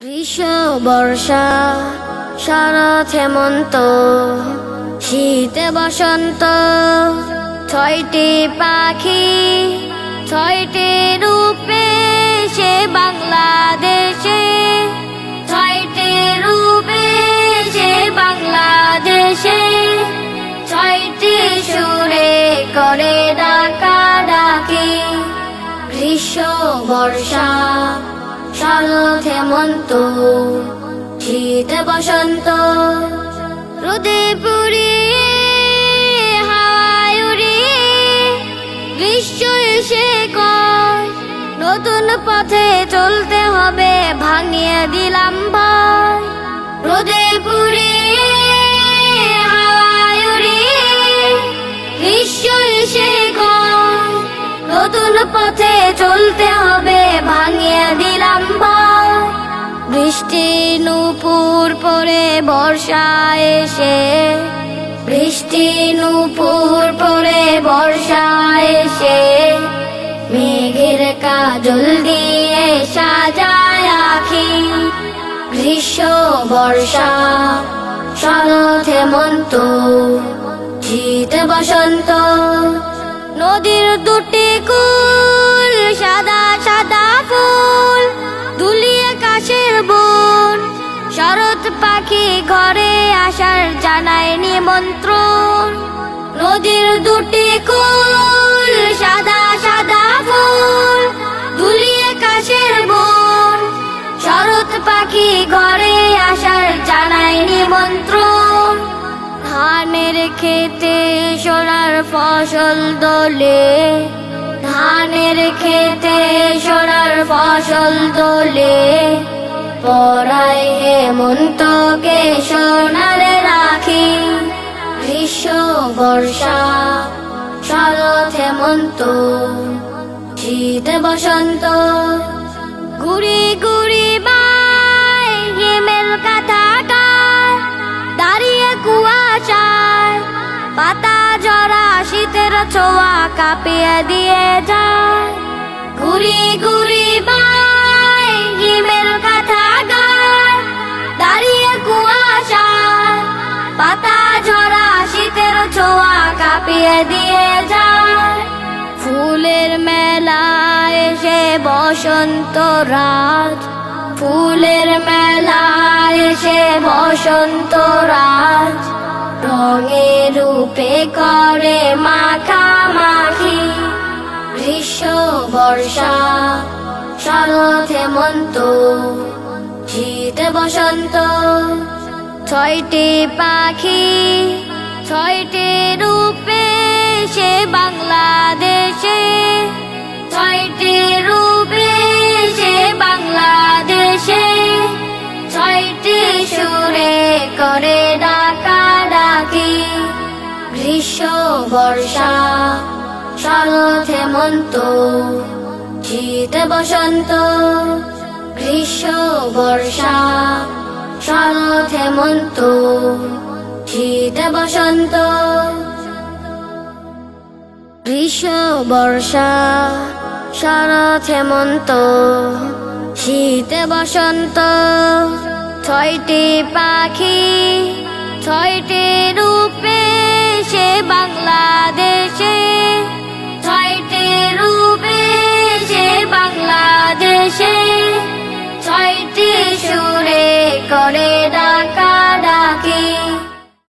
গ্রীষ্ম বর্ষা শরৎ হেমন্ত, শীতে বসন্ত, ছয়টি পাখি, ছয়টি রূপে সে বাংলাদেশে, ছয়টি রূপে সে বাংলাদেশে, ছয়টি সুরে করে ডাকা ডাকি গ্রীষ্ম বর্ষা শরৎ হেমন্ত শীত বসন্ত রোদে পুড়িয়ে হাওয়ায় উড়িয়ে গ্রীষ্ম এসে কয়, নতুন পথে চলতে হবে, ভাঙিয়ে দিলাম ভয়। রোদে পুড়িয়ে হাওয়ায় উড়িয়ে গ্রীষ্ম এসে কয় নতুন পথে চলতে হবে, ভাঙিয়ে দিলাম বৃষ্টি নুপুর পরে বর্ষা এসে, বৃষ্টি নুপুর পরে বর্ষা এসে, মেঘের কাজল দিয়ে সাজায় আখি। গ্রীষ্ম, বর্ষা শরৎ হেমন্ত শীত বসন্ত। দুটি কুল, সাদা সাদা ফুল দুলিয়ে কাশের বন। শরৎ পাখি ঘরে আসার জানায় নিমন্ত্রণ। নদীর দুটি কুল, সাদা সাদা ফুল দুলিয়ে কাশের বন। শরৎ পাখি ঘরে আসার জানায় নিমন্ত্রণ। ধানের খেতে সোনার ফসল দোলে। ধানের খেতে সোনার ফসল দোলে। পরাই হেমন্তকে সোনার রাখি। গ্রীষ্ম, বর্ষা, শরৎ, হেমন্ত, শীত, বসন্ত। ঘুরি ঘুরি ছোঁয়া কাঁপিয়ে দিয়ে যায়। ঘুরি ঘুরি বাই হিমেল কাথা গায়। দাঁড়িয়ে কুয়াশায়, পাতা ঝরা শীতের ছোঁয়া কাঁপিয়ে দিয়ে যায়। ফুলের মেলায় এসে বসন্ত রাজ। ফুলের মেলায় এসে বসন্ত রাত রঙে রূপে করে মাখামাখি। গ্রীষ্ম, বর্ষা, শরৎ, হেমন্ত, শীত, বসন্ত। ছয়টি পাখি, ছয়টি রূপে সে বাংলাদেশে। ছয়টি রূপে সে বাংলাদেশে। ছয়টি সুরে করে বর্ষা শরৎ হেমন্ত শীত বসন্ত, গ্রীষ্ম বর্ষা শরৎ হেমন্ত শীত বসন্ত। গ্রীষ্ম বর্ষা শরৎ হেমন্ত শীত বসন্ত। ছয়টি পাখি, ছয়টি রূপে সে বাংলাদেশে।